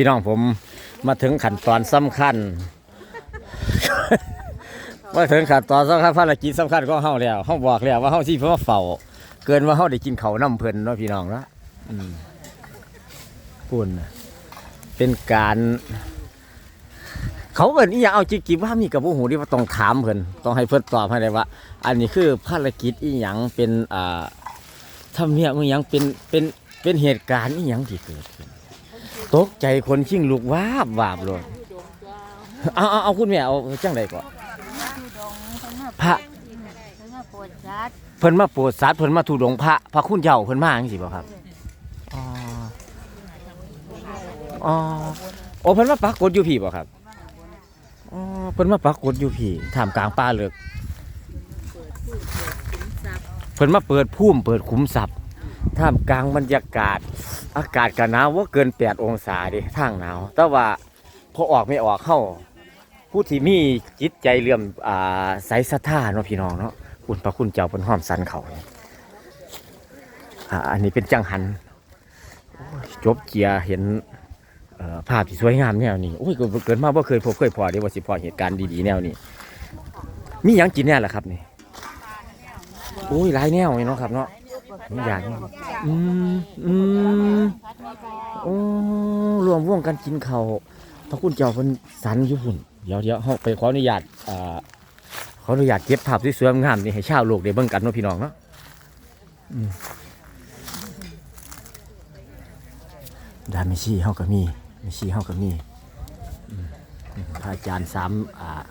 พี่น้องผมมาถึงขั้นตอนสำคัญ มาถึงขั้นตอนสำคัญภารกิจสำคัญของเฮาแล้วเฮาบอกแล้วว่าเฮาสิมาเฝ้าเกินว่าเฮาได้กินเขาวน้ำเพิ่นเนาะพี่น้องเนาะอืมปุ่นเป็นการ เขาเอิ้นอีหยังเอาจิกกิว่ามีกับผู้หูที่ว่าต้องถามเพิ่นต้องให้เพิ่นตอบให้ได้ว่า อันนี้คือภารกิจอีหยังเป็นอ่าทำเนียมอีหยังเป็นเป็นเป็นเหตุการณ์อีหยังที่เกิดขึ้น ตกใจคนชิงลูกวาบวาบเลยเอาเอาเอาคุณแม่เอาจังไดก่อนพระเพิ่นมาปวดจัดเพิ่นมาโปรดสัตว์เพิ่นมาถูดงพระพระคุณเจ้าเพิ่นมาจังซี่บ่ครับอ๋ออ๋อโอ้เพิ่นมาปักกดอยู่พี่บ่ครับอ๋อเพิ่นมาปักกดอยู่พี่ท่ามกลางป่าเลิกเพิ่นมาเปิดพุ่มเปิดขุมทรัพย์ ท่ามกลางบรรยากาศ อากาศก็หนาวว่าเกิน 8 องศาดิทางหนาว แต่ว่าพอออกไม่ออกเข้า ผู้ที่มีจิตใจเลื่อมอ่าใสศรัทธาเนาะพี่น้องเนาะคุณพระคุณเจ้าเพิ่นห้อมสันเขาอ่าอันนี้เป็นจังหันจบเจียเห็นภาพที่สวยงามแนวนี้โอ้ยเกิดมาบ่าเคยพบเคยพอเด้ว่าสิพอเหตุการณ์ดีๆแนวนี้ มีหยังกินแน่ล่ะครับนี่โอ้ยหลายแนวเลยเนาะครับเนาะ มีอย่างนี้อืมอืมโอ้รวมวงกันกินข้าวพระคุณเจ้าเพิ่นสันอยู่หุ่นเดี๋ยวเดี๋ยวเฮาไปขออนุญาตอ่าขออนุญาตเก็บภาพสวยๆงามๆนี่ให้ชาวโลกได้เบิ่งกันเนาะพี่น้องเนาะอืมดานเมชีเฮาก็มีเมชีเฮาก็มีอืมพระอาจารย์สามอ่า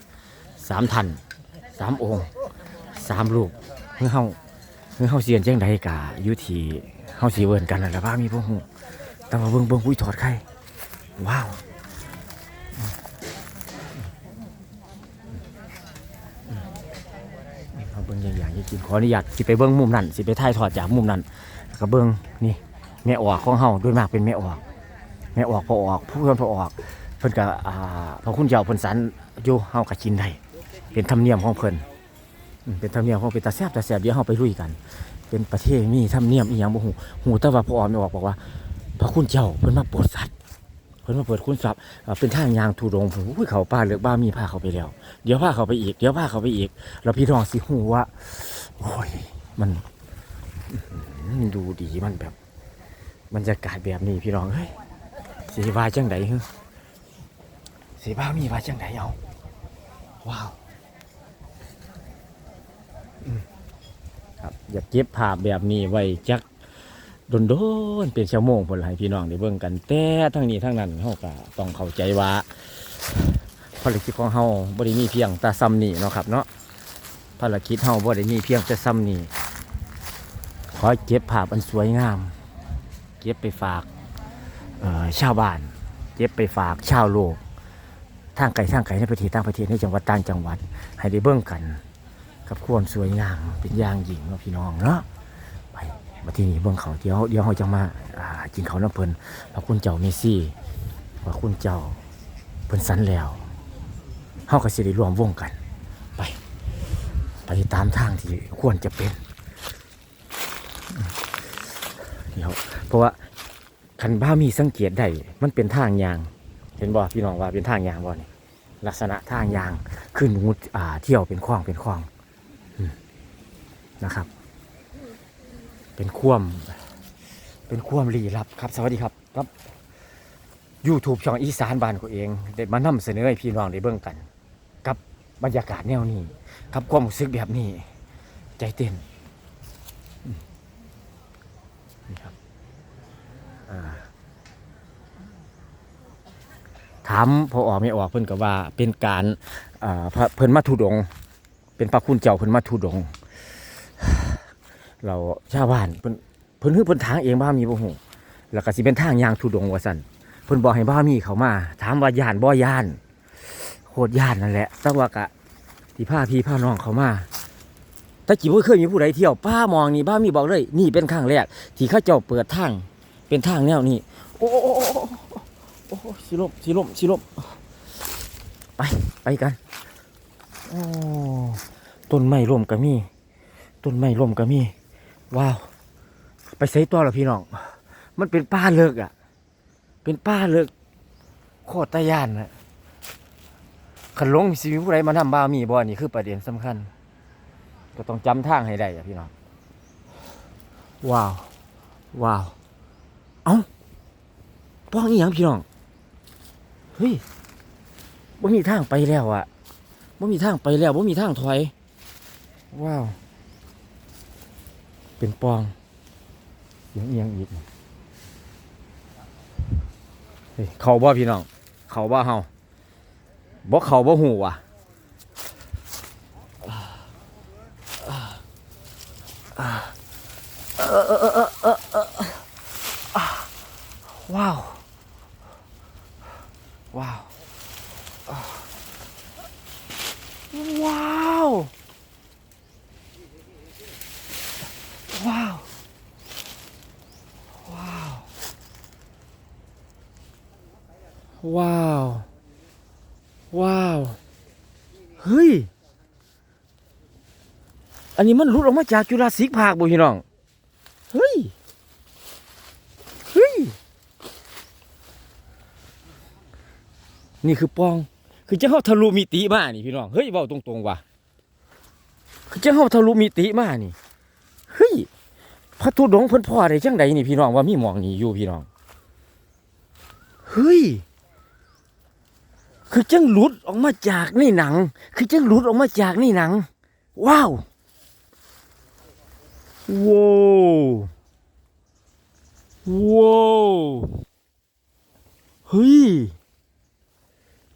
สามท่านสามองค์สามรูปเฮ้ยเฮา เฮ้ยเฮาเสียนแจังใดกะอยู่ที่เฮาสิเวิ้นกันนั่นแหละว่ามีบ่ฮู้แต่ว่าเบิ่งเบิ่งอุ้ยถอดไข่ว้าวเอาเบิ่งอย่างอย่างกินขออนุญาตสิไปเบิ่งมุมนั้นสิไปถ่ายทอดจากมุมนั้นแล้วก็เบิ่งนี่แม่ออกของเฮาโดยมากเป็นแม่ออกแม่ออกพอออก ผู้เพิ่นพอออกเพิ่นก็อ่าพอคุณเจ้าเพิ่นสันอยู่เฮาก็กินได้เป็นธรรมเนียมของเพิ่นอืม เป็นธรรมเนียมของเป็นตาแซบตาแซบเดี๋ยวเราไปลุยกัน เป็นประเทศมีธรรมเนียมอีหยังบ่ฮู้ฮู้แต่ว่าพ่อออมบอกบอกว่า พระคุณเจ้าเพิ่นมาโปรดสัตว์เพิ่นมาเปิดคุณทรัพย์เป็นท่างยางทุดงผมเขาป้าเลือกบ้ามีพาเขาไปแล้ว เดี๋ยวพาเขาไปอีกเดี๋ยวพาเขาไปอีก แล้วพี่น้องสิฮู้ว่าโอ้ยมันดูดีมันแบบบรรยากาศแบบนี้พี่น้องเฮ้ยสิว่าจังไดฮึสิว่ามีว่าจังไดเอาว้าว ครับ อยากเก็บภาพแบบนี้ไว้จักโดนโดนๆเป็นชั่วโมงพนละให้พี่น้องได้เบิ่งกัน แต่ทั้งนี้ทั้งนั้นเฮาก็ต้องเข้าใจว่าภารกิจของเฮาบ่ได้มีเพียงแต่ซ้ำนี่เนาะครับเนาะภารกิจเฮาบ่ได้มีเพียงแต่ซ้ำนี่ขอเก็บภาพอันสวยงาม เก็บไปฝากชาวบ้าน เก็บไปฝากชาวโลกทางไกลทางไกลในประเทศต่างประเทศในจังหวัดต่างจังหวัด ให้ได้เบิ่งกัน กับความสวยงามเป็นอย่างยิ่งเนาะพี่น้องเนาะไปมาที่นี่เบิ่งเขาเดี๋ยวเดี๋ยวเราจะมาอ่ากินเขาน้ำเพลินพระคุณเจ้าเมซี่พระคุณเจ้าเพิ่นสันแล้วเฮาก็สิได้รวมวงกัน ไป ไปตามทางที่ควรจะเป็นเดี๋ยวเพราะว่าคันบ้ามีสังเกตได้มันเป็นทางยาง เห็นบ่พี่น้องว่าเป็นทางยางบ่นี่ลักษณะทางยางขึ้นงูอ่าเที่ยวเป็นคลองเป็นคลอง นะครับ เป็นคว่ำเป็นคว่ำลี้ลับครับ สวัสดีครับครับ YouTube ช่องอีสานบ้านของเองได้มานำเสนอให้พี่น้องได้เบิ่งกัน กับบรรยากาศแนวนี้กับความรู้สึกแบบนี้ ใจเต้นนี่ครับถามพอออกไม่ออกเพิ่นก็ว่าเป็นการเพิ่นมาทุดง เป็นพระคุณเจ้าเพิ่นมาทุดง เราชาวบ้านเพิ่นเพิ่นคือเพิ่นทางเองบ้ามีบ่ฮู้แล้วก็สิเป็นทางยางทุดงค์ว่าซั่นเพิ่นบอกให้บ้ามีเขามา ถามว่าย่านบ่ย่านโคตรย่านนั่นแหละแต่ว่ากะที่พาพี่พาน้องเขามาแต่กี่บ่เคยมีผู้ใดเที่ยวป้ามองนี่บ้ามีบอกเลย นี่เป็นครั้งแรกที่เขาเจ้าเปิดทางเป็นทางแนวนี้โอ้โอ้โอ้โอ้โอ้โอ้โอ้สิลมสิลมสิลมไปไปกันโอ้ต้นไม้ร่มก็มีต้นไม้ร่มก็มี ว้าว ไปใส่ตัวเหรอพี่น้อง มันเป็นป่าเลิกอะ เป็นป่าเลิกโคตรตะย่านนะขันลงสิมีผู้ใดมานำบ้ามีบ่นี่คือประเด็นสำคัญ ก็ต้องจำทางให้ได้อะพี่น้อง ว้าว ว้าว เอ้าป้องอีหยังพี่น้อง เฮ้ยบ่มีทางไปแล้วอะบ่มีทางไปแล้วบ่มีทางถอย ว้าว เป็นปองเสียงเอียงอีกเฮ้ยเขาบ่พี่น้อง เขาบ่เฮาบ่เขาบ่หูว่ะว้าว ว้าว ว้าวว้าว ว้าว ว้าว ว้าว เฮ้ย อันนี้มันหลุดออกมาจากจุฬาสิกพาคบ่พี่น้อง เฮ้ย เฮ้ย นี่คือปอง คือจะเข้าทะลุมิติมานี่พี่น้อง เฮ้ยเว้าตรงๆว่ะ คือจะเข้าทะลุมิติมานี่ เฮ้ย พระธุดงค์เพิ่นพ่อได้จังใดนี่พี่น้องว่ามีหมองนี่อยู่พี่น้อง เฮ้ย คือจังหลุดออกมาจากในหนัง คือจังหลุดออกมาจากในหนัง ว้าวว้าวว้าวเฮ้ย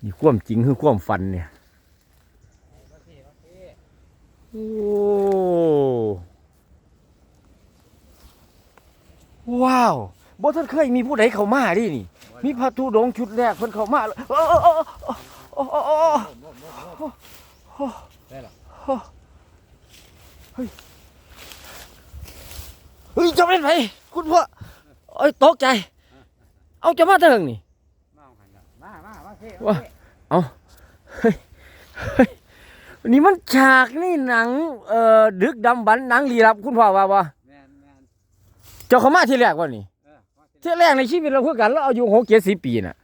นี่ความจริงคือความฝันเนี่ยโอ้ว้าว บ่ท่านเคยมีผู้ใดเข้ามาดินี่ มีพระธุดงค์ชุดแรกเพิ่นเข้ามาแล้วโอ้โอ้โอ้โอ้โอ้โอ้เฮ้ยเฮ้ยจะเป็นไผคุณพ่อเอ้ยตกใจ เอาจะมาเถิงนี่มาหันละมามามาเพ่ว่าเฮ้ยเฮ้ยนี่มันฉากนี่หนังเอ่อดึกดำบรรพ์หนังลี้ลับคุณพ่อว่าบ่แมนแมนเจ้าเขามาที่แรกว่านี่ เที่แรกในชีวิตเราคือกันเราอายุหกเจ็ดสิบปีน่ะ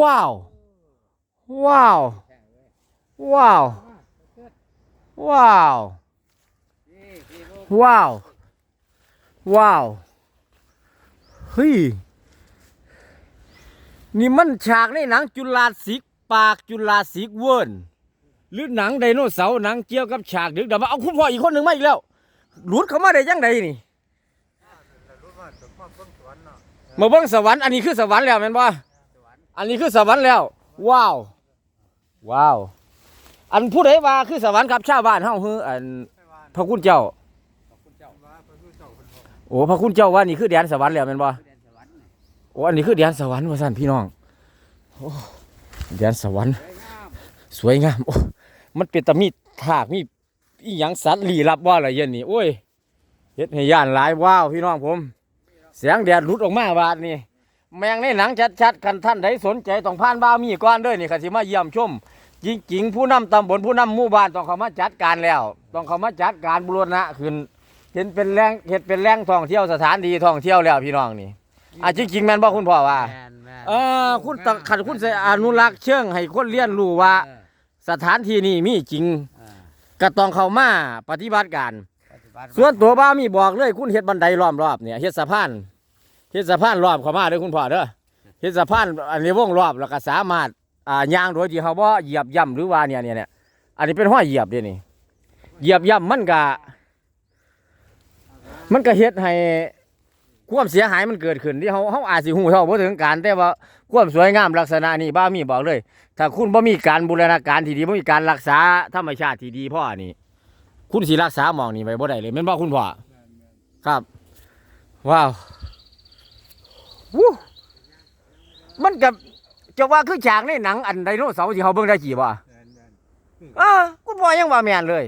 ว้าว ว้าว ว้าว ว้าว ว้าว ว้าว เฮ้ย นี่มันฉากในหนังจุลาสิกปากจุลาสิกเวิร์นหรือหนังไดโนเสาร์หนังเกี่ยวกับฉากดึกดำบรรพ์เอาคุณพ่ออีกคนหนึ่งมาอีกแล้ว หลุดเข้ามาได้ยังไงนี่ รู้ว่าจะพ่อเพิ่งสวนเนาะ มาเบิ่งสวรรค์อันนี้คือสวรรค์แล้วแม่นบ่อันนี้คือสวรรค์แล้ว ว้าว ว้าว อันผู้ใดว่าคือสวรรค์ครับชาวบ้านเฮาคืออันพระคุณเจ้า โอ้พระคุณเจ้าว่านี่คือแดนสวรรค์แล้วแม่นบ่โอ้อันนี้คือแดนสวรรค์ว่าซั่นพี่น้องโอ้แดนสวรรค์ สวยงามสวยงามโอ้มันเป็นตะมีถากมีอีหยังสัตว์ลี้ลับว่าอะไรเย็นนี่โอ้ยเฮ็ดให้ย่านหลายว้าวพี่น้องผม เสียงแดดหลุดออกมาบาดนี่แมงในหนังชัดๆกันท่านใดสนใจต้องผ่านบ้าวมีก่อนเด้อนี่ก็สิมาเยี่ยมชมจริงๆผู้นำตำบลผู้นำหมู่บ้านต้องเข้ามาจัดการแล้ว ต้องเข้ามาจัดการบูรณะขึ้นเห็นเป็นแรงเห็ดเป็นแรงท่องเที่ยวสถานดีท่องเที่ยวแล้วพี่น้องนี่อะจริงๆแม่นบ่คุณพ่อว่าแมนแมนเออคุณตะขันคุณใส่อนุรักษ์เชิงให้คนเรียนรู้ว่าเออสถานที่นี้มีจริงเออก็ต้องเข้ามาปฏิบัติการปฏิบัติ ส่วนตัวบ้ามีบอกเลย คุณเฮ็ดบันไดล้อมรอบเนี่ยเฮ็ดสะพานเฮ็ดสะพานรอบเข้ามาเด้อคุณพ่อเด้อเฮ็ดสะพานอันนี้วงรอบแล้วก็สามารถอ่าย่างโดยที่เขาบ่เหยียบย่ำหรือว่าเนี่ยเนี่ยเนี่ยอันนี้เป็นห้อยเหยียบเด้นี่เหยียบย่ำมันก็มันก็เฮ็ดให้ความเสียหายมันเกิดขึ้นที่เขาเขาอาจสิหูเท่าบ่ถึงการแต่ว่าความสวยงามลักษณะนี้บ้ามีบอกเลย ถ้าคุณบ่มีการบูรณาการที่ดีบ่มีการรักษาธรรมชาติที่ดีพ่อนี่ คุณสิรักษาหมองนี่ไว้บ่ได้เลยแม่นบ่คุณพ่อครับ ว้าววู้มันกับจะว่าคือฉากในหนังอันไดโนเสาร์ที่เขาเบิ่งได้กี่บ่แมนแมนเออคุณพ่อยังว่าแม่นเลย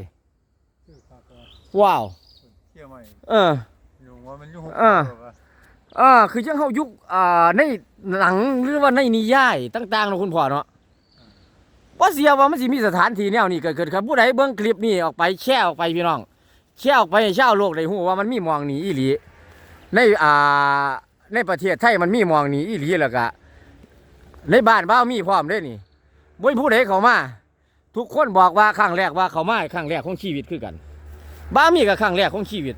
คือปากกาว้าวเที่ยวใหม่เอออยู่ว่ามันอยู่อ่าเออคือจังเขายุคอ่าในหนังหรือว่าในนิยายต่างๆเนาะคุณพ่อเนาะ ว่าเสียว่ามันสิมีสถานที่แนวนี้เกิดขึ้นครับผู้ใดเบิ่งคลิปนี้ออกไปแชร์ออกไปพี่น้อง แชร์ออกไปให้ชาวโลกได้ฮู้ว่ามันมีหมองนี้อีหลีในอ่าในประเทศไทยมันมีหมองนี้อีหลีแล้วก็ในบ้านบ้าวมีพร้อมเด้นี่บ่มีผู้ใดเข้ามาทุกคนบอกว่าครั้งแรกว่าเขามาครั้งแรกของชีวิตคือกัน บ้าวมีกับครั้งแรกของชีวิต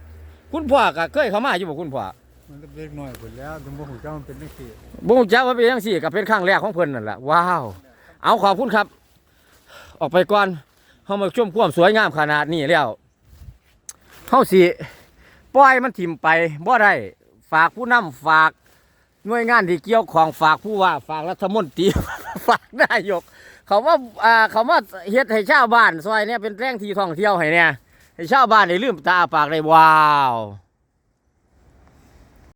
คุณพ่อก็เคยเข้ามาอยู่บ่คุณพ่อมันเล็กน้อยหมดแล้วถึงบ่ฮู้จักมันเป็นจังซี่บ่รู้จักว่าเป็นจังซี่ก็เป็นครั้งแรกของเพิ่นนั่นแหละว้าว เอาขอบคุณครับ ออกไปก่อนเฮามาชมความสวยงามขนาดนี้แล้วเฮาสิปล่อยมันถิ่มไปบ่ได้ฝากผู้นำฝากหน่วยงานที่เกี่ยวของฝากผู้ว่าฝากรัฐมนตรีฝากนายกเขาว่าอ่าเขาว่าเฮ็ดให้ชาวบ้านซอยเนี่ยเป็นแหล่งที่ท่องเที่ยวให้เนี่ยให้ชาวบ้านได้ลืมตาปากได้ว้าว